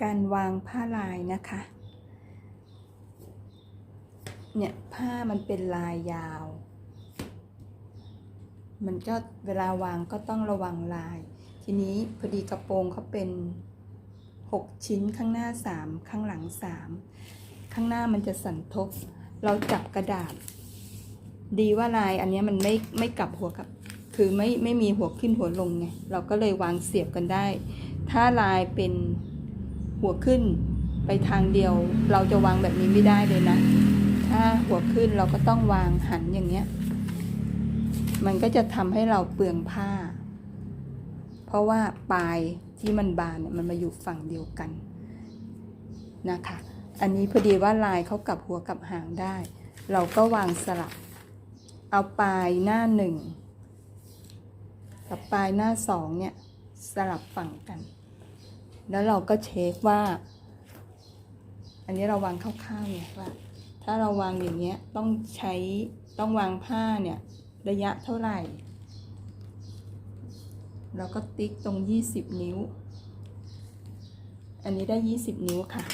การวางผ้าลายนะคะ เนี่ยผ้ามันเป็นลายยาว มันก็เวลาวางก็ต้องระวังลาย ทีนี้พอดีกระโปรงเขาเป็น 6 ชิ้นข้างหน้า 3 ข้างหลัง 3 ข้างหน้ามันจะสันทบ เราจับกระดาษ ดีว่าลายอันนี้มันไม่ไม่กลับหัวกับคือไม่ไม่มีหัวขึ้นหัวลงไง เราก็เลยวางเสียบกันได้ ถ้าลายเป็น หัวขึ้นไปทางเดียว เราจะวางแบบนี้ไม่ได้เลยนะ ถ้าหัวขึ้นเราก็ต้องวางหันอย่างเงี้ย มันก็จะทำให้เราเปลืองผ้า เพราะว่าปลายที่มันบานเนี่ยมันมาอยู่ฝั่งเดียวกันนะคะ อันนี้พอดีว่าลายเขากลับหัวกลับหางได้ เราก็วางสลับ เอาปลายหน้าหนึ่งกับปลายหน้าสองเนี่ยสลับฝั่งกัน แล้วเราก็เช็คว่า อันนี้เราวางคร่าวๆเนี่ยว่า ถ้าเราวางอย่างเงี้ยต้องใช้ต้องวางผ้าเนี่ยระยะเท่าไหร่เราก็ติ๊กตรง 20 นิ้ว อันนี้ได้ 20 นิ้วค่ะ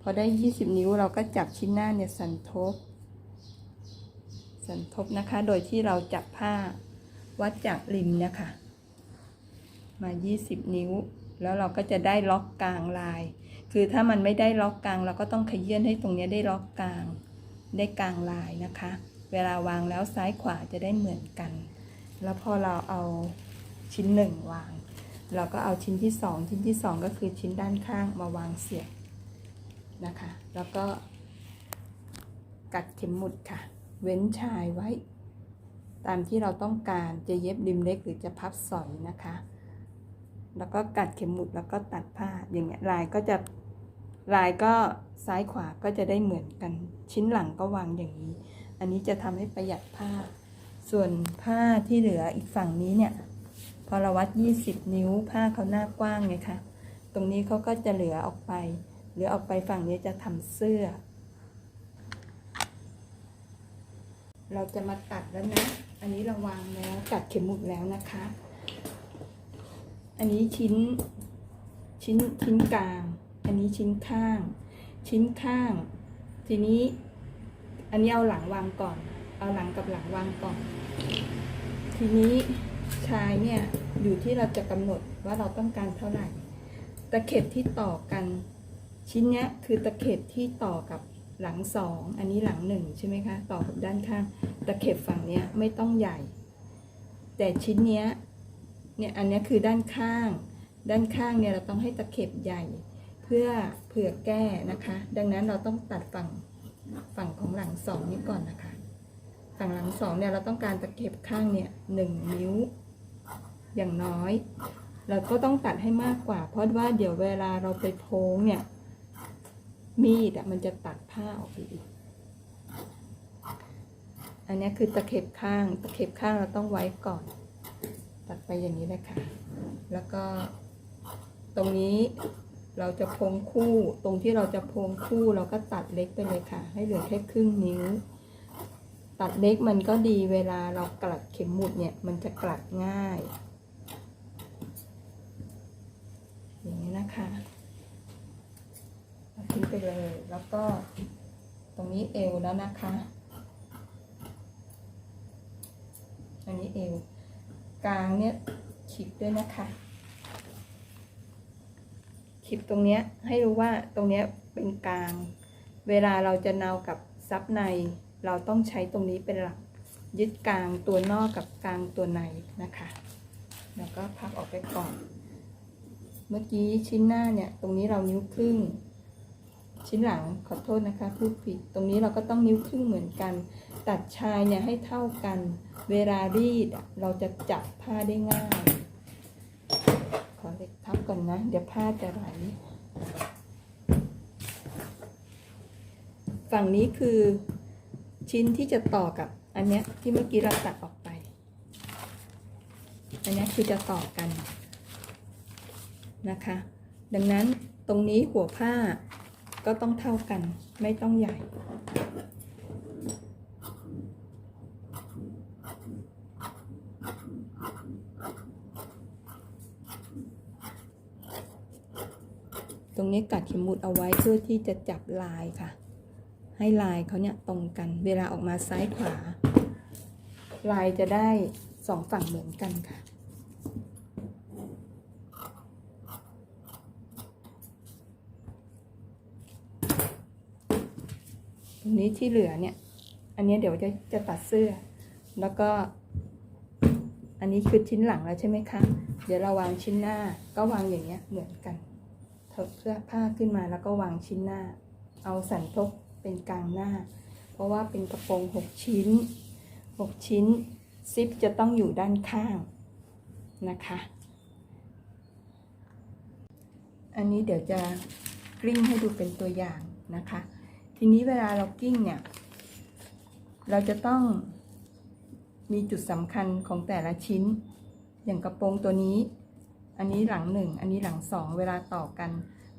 พอได้ 20 นิ้วเราก็จับชิ้นหน้าเนี่ยสันทบ สันทบนะคะ โดยที่เราจับผ้าวัดจากริมเนี่ยค่ะ มา 20 นิ้ว แล้วเราก็จะได้ล็อกกลางลาย คือถ้ามันไม่ได้ล็อกกลาง เราก็ต้องขยื่นให้ตรงนี้ได้ล็อกกลาง ได้กลางลายนะคะ เวลาวางแล้วซ้ายขวาจะได้เหมือนกัน แล้วพอเราเอาชิ้นหนึ่งวาง เราก็เอาชิ้นที่สองชิ้นที่สองก็คือชิ้นด้านข้างมาวางเสียบนะคะ แล้วก็กัดเข็มหมุดค่ะ เว้นชายไว้ ตามที่เราต้องการจะเย็บริมเล็กหรือจะพับสอยนะคะ แล้วก็กัดเข็มหมุดแล้วก็ตัดผ้าอย่างเงี้ยลายก็จะลายก็ซ้ายขวาก็จะได้เหมือนกัน ชิ้นหลังก็วางอย่างนี้ อันนี้จะทำให้ประหยัดผ้า ส่วนผ้าที่เหลืออีกฝั่งนี้เนี่ย พอเราวัด 20 นิ้วผ้าเขาหน้ากว้างไงคะตรงนี้เขาก็จะเหลือออกไป เหลือออกไปฝั่งนี้จะทำเสื้อ เราจะมาตัดแล้วนะ อันนี้เราวางแล้วกัดเข็มหมุดแล้วนะคะ อันนี้ชิ้น ชิ้นชิ้นกลาง อันนี้ชิ้นข้าง ชิ้นข้าง ทีนี้ อันนี้เอาหลังวางก่อน เอาหลังกับหลังวางก่อน ทีนี้ชายเนี่ยอยู่ที่เราจะกำหนดว่าเราต้องการเท่าไหร่ ตะเข็บที่ต่อกันชิ้นเนี้ยคือตะเข็บที่ต่อกับหลังสองอันนี้หลังหนึ่งใช่ไหมคะ ต่อกับด้านข้าง ตะเข็บฝั่งเนี้ยไม่ต้องใหญ่ แต่ชิ้นเนี้ย เนี่ยอันนี้คือด้านข้าง ด้านข้างเนี่ยเราต้องให้ตะเข็บใหญ่ เพื่อเผื่อแก้นะคะ ดังนั้นเราต้องตัดฝั่งฝั่งของหลังสองนี้ก่อนนะคะ ฝั่งหลังสองเนี่ยเราต้องการตะเข็บข้างเนี่ยหนึ่งนิ้ว อย่างน้อย เราก็ต้องตัดให้มากกว่า เพราะว่าเดี๋ยวเวลาเราไปโพ้งเนี่ยมีดอะมันจะตัดผ้าออกไปอีก อันนี้คือตะเข็บข้าง ตะเข็บข้างเราต้องไว้ก่อน ไปอย่างนี้เลยค่ะแล้วก็ตรงนี้เราจะพงคู่ตรงที่เราจะพงคู่เราก็ตัดเล็กไปเลยค่ะ ให้เหลือแค่ครึ่งนิ้ว ตัดเล็กมันก็ดีเวลาเรากลัดเข็มหมุดเนี่ยมันจะกลัดง่าย อย่างนี้นะคะเอาทิ้งไปเลยแล้วก็ตรงนี้เอวแล้วนะคะ อันนี้เอว กลางเนี่ยขีดด้วยนะคะขีดตรงเนี้ยให้รู้ว่าตรงเนี้ยเป็นกลาง เวลาเราจะเนากับซับใน เราต้องใช้ตรงนี้เป็นหลักยึดกลางตัวนอกกับกลางตัวในนะคะ แล้วก็พับออกไปก่อน เมื่อกี้ชิ้นหน้าเนี่ยตรงนี้เรานิ้วครึ่ง ชิ้นหลังขอโทษนะคะพูดผิด ตรงนี้เราก็ต้องนิ้วครึ่งเหมือนกัน ตัดชายเนี่ยให้เท่ากัน เวลารีดเราจะจับผ้าได้ง่าย ขอเล็กทับก่อนนะ เดี๋ยวผ้าจะไหล ฝั่งนี้คือชิ้นที่จะต่อกับอันเนี้ยที่เมื่อกี้เราตัดออกไป อันเนี้ยคือจะต่อกันนะคะ ดังนั้นตรงนี้หัวผ้าก็ต้องเท่ากันไม่ต้องใหญ่ ตรงนี้กัดเข็มหมุดเอาไว้เพื่อที่จะจับลายค่ะ ให้ลายเขาเนี่ยตรงกัน เวลาออกมาซ้ายขวา ลายจะได้สองฝั่งเหมือนกันค่ะตรงนี้ที่เหลือเนี่ย อันนี้เดี๋ยวจะจะตัดเสื้อ แล้วก็ อันนี้คือชิ้นหลังแล้วใช่ไหมคะ เดี๋ยวเราวางชิ้นหน้าก็วางอย่างเงี้ยเหมือนกัน ถอะเพื่อผ้าขึ้นมาแล้วก็วางชิ้นหน้า เอาสันทบเป็นกลางหน้า เพราะว่าเป็นกระโปรงหกชิ้นหกชิ้นซิปจะต้องอยู่ด้านข้างนะคะ อันนี้เดี๋ยวจะกลิ้งให้ดูเป็นตัวอย่างนะคะ ทีนี้เวลาเรากลิ้งเนี่ย เราจะต้องมีจุดสำคัญของแต่ละชิ้น อย่างกระโปรงตัวนี้ อันนี้หลังหนึ่งอันนี้หลังสองเวลาต่อกัน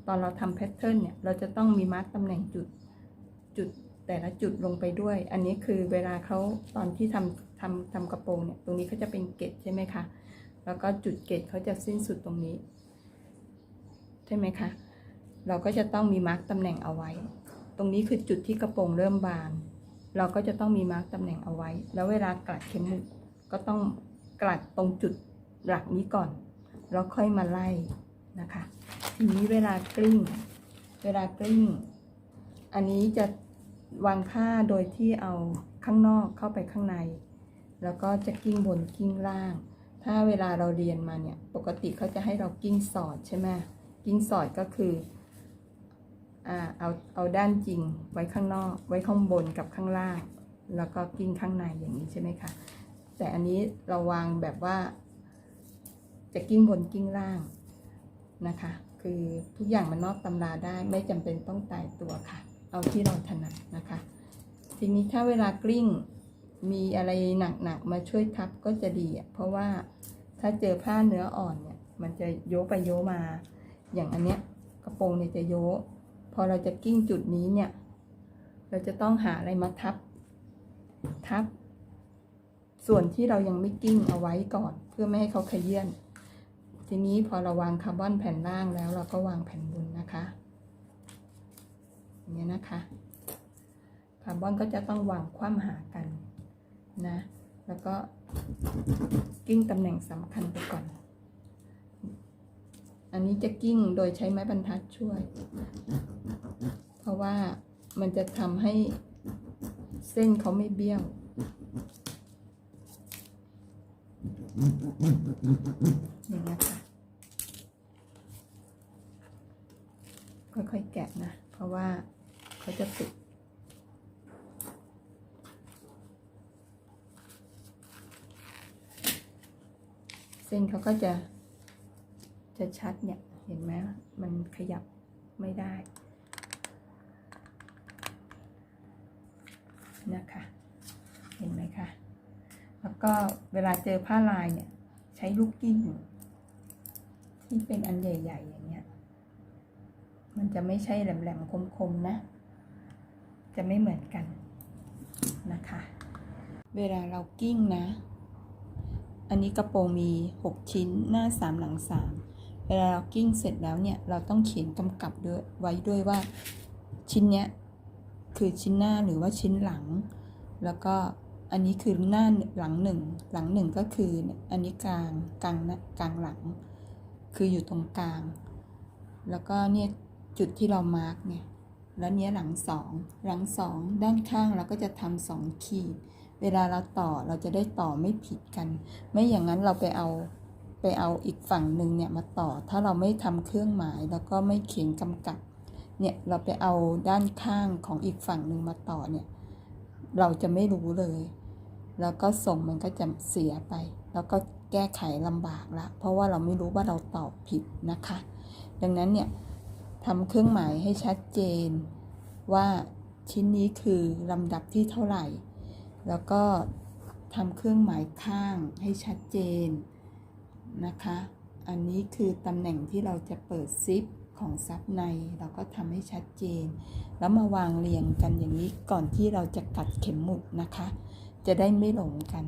ตอนเราทำแพทเทิร์นเนี่ย เราจะต้องมีมาร์กตำแหน่งจุดจุดแต่ละจุดลงไปด้วย อันนี้คือเวลาเขาตอนที่ทำทำทำกระโปรงเนี่ย ตรงนี้เขาจะเป็นเกตใช่ไหมคะ แล้วก็จุดเกตเขาจะสิ้นสุดตรงนี้ ใช่ไหมคะ เราก็จะต้องมีมาร์กตำแหน่งเอาไว้ ตรงนี้คือจุดที่กระโปรงเริ่มบาน เราก็จะต้องมีมาร์กตำแหน่งเอาไว้ แล้วเวลากลัดเข็มหมุดก็ต้องกลัดตรงจุดหลักนี้ก่อน แล้วค่อยมาไล่นะคะ ทีนี้เวลากลิ้ง เวลากลิ้ง อันนี้จะวางผ้าโดยที่เอาข้างนอกเข้าไปข้างใน แล้วก็จะกิ้งบนกิ้งล่าง ถ้าเวลาเราเรียนมาเนี่ย ปกติเขาจะให้เรากิ้งสอดใช่ไหมกิ้งสอดก็คืออ่าเอาเอาด้านจริงไว้ข้างนอก ไว้ข้างบนกับข้างล่าง แล้วก็กิ้งข้างในอย่างนี้ใช่ไหมคะแต่อันนี้เราวางแบบว่า จะกิ้งบนกิ้งล่างนะคะ คือทุกอย่างมันนอกตำราได้ไม่จำเป็นต้องตายตัวค่ะ เอาที่เราถนัดนะคะ ทีนี้ถ้าเวลากลิ้งมีอะไรหนักๆมาช่วยทับก็จะดีอะเพราะว่าถ้าเจอผ้าเนื้ออ่อนเนี่ย มันจะโยไปโยมา อย่างอันเนี้ยกระโปรงเนี่ยจะโยพอเราจะกิ้งจุดนี้เนี่ย เราจะต้องหาอะไรมาทับ ทับ ส่วนที่เรายังไม่กิ้งเอาไว้ก่อน เพื่อไม่ให้เขาขยื่น ทีนี้พอเราวางคาร์บอนแผ่นล่างแล้วเราก็วางแผ่นบนนะคะอย่างนี้ยนะคะคาร์บอนก็จะต้องวางคว่ำหากันนะ แล้วก็กิ้งตำแหน่งสำคัญไปก่อน อันนี้จะกิ้งโดยใช้ไม้บรรทัดช่วย เพราะว่ามันจะทำให้เส้นเขาไม่เบี้ยว อย่างนี้ยค่ะ ค่อยๆแกะนะ เพราะว่าเขาจะติดเส้นเขาก็จะ จะชัดเนี่ย เห็นไหมมันขยับไม่ได้นะคะ เห็นไหมคะ แล้วก็เวลาเจอผ้าลายเนี่ย ใช้ลูกกิ้งที่เป็นอันใหญ่ ๆ อย่างเงี้ย มันจะไม่ใช่แหลมๆคมๆนะ จะไม่เหมือนกันนะคะ เวลาเรากิ้งนะ อันนี้กระโปรงมี 6 ชิ้นหน้า 3 หลัง 3 เวลาเรากิ้งเสร็จแล้วเนี่ย เราต้องเขียนกำกับด้วยไว้ด้วยว่าชิ้นเนี้ยคือชิ้นหน้าหรือว่าชิ้นหลัง แล้วก็อันนี้คือหน้าหลังหนึ่งหลังหนึ่งก็คืออันนี้กลางกลางนะกลางหลัง คืออยู่ตรงกลาง แล้วก็เนี่ย จุดที่เรามาร์กเนี่ยแล้วเนี้ยหลังสองหลังสองด้านข้างเราก็จะทำสองขีด เวลาเราต่อเราจะได้ต่อไม่ผิดกัน ไม่อย่างนั้นเราไปเอาไปเอาอีกฝั่งหนึ่งเนี่ยมาต่อ ถ้าเราไม่ทำเครื่องหมายแล้วก็ไม่เขียนกำกับเนี่ยเราไปเอาด้านข้างของอีกฝั่งหนึ่งมาต่อเนี่ยเราจะไม่รู้เลย แล้วก็ส่งมันก็จะเสียไป แล้วก็แก้ไขลำบากละ เพราะว่าเราไม่รู้ว่าเราตอบผิดนะคะ ดังนั้นเนี่ย ทำเครื่องหมายให้ชัดเจน ว่าชิ้นนี้คือลำดับที่เท่าไหร่ แล้วก็ทำเครื่องหมายข้างให้ชัดเจนนะคะ อันนี้คือตำแหน่งที่เราจะเปิดซิปของซับใน เราก็ทำให้ชัดเจน แล้วมาวางเรียงกันอย่างนี้ก่อนที่เราจะกัดเข็มหมุดนะคะ จะได้ไม่หลงกัน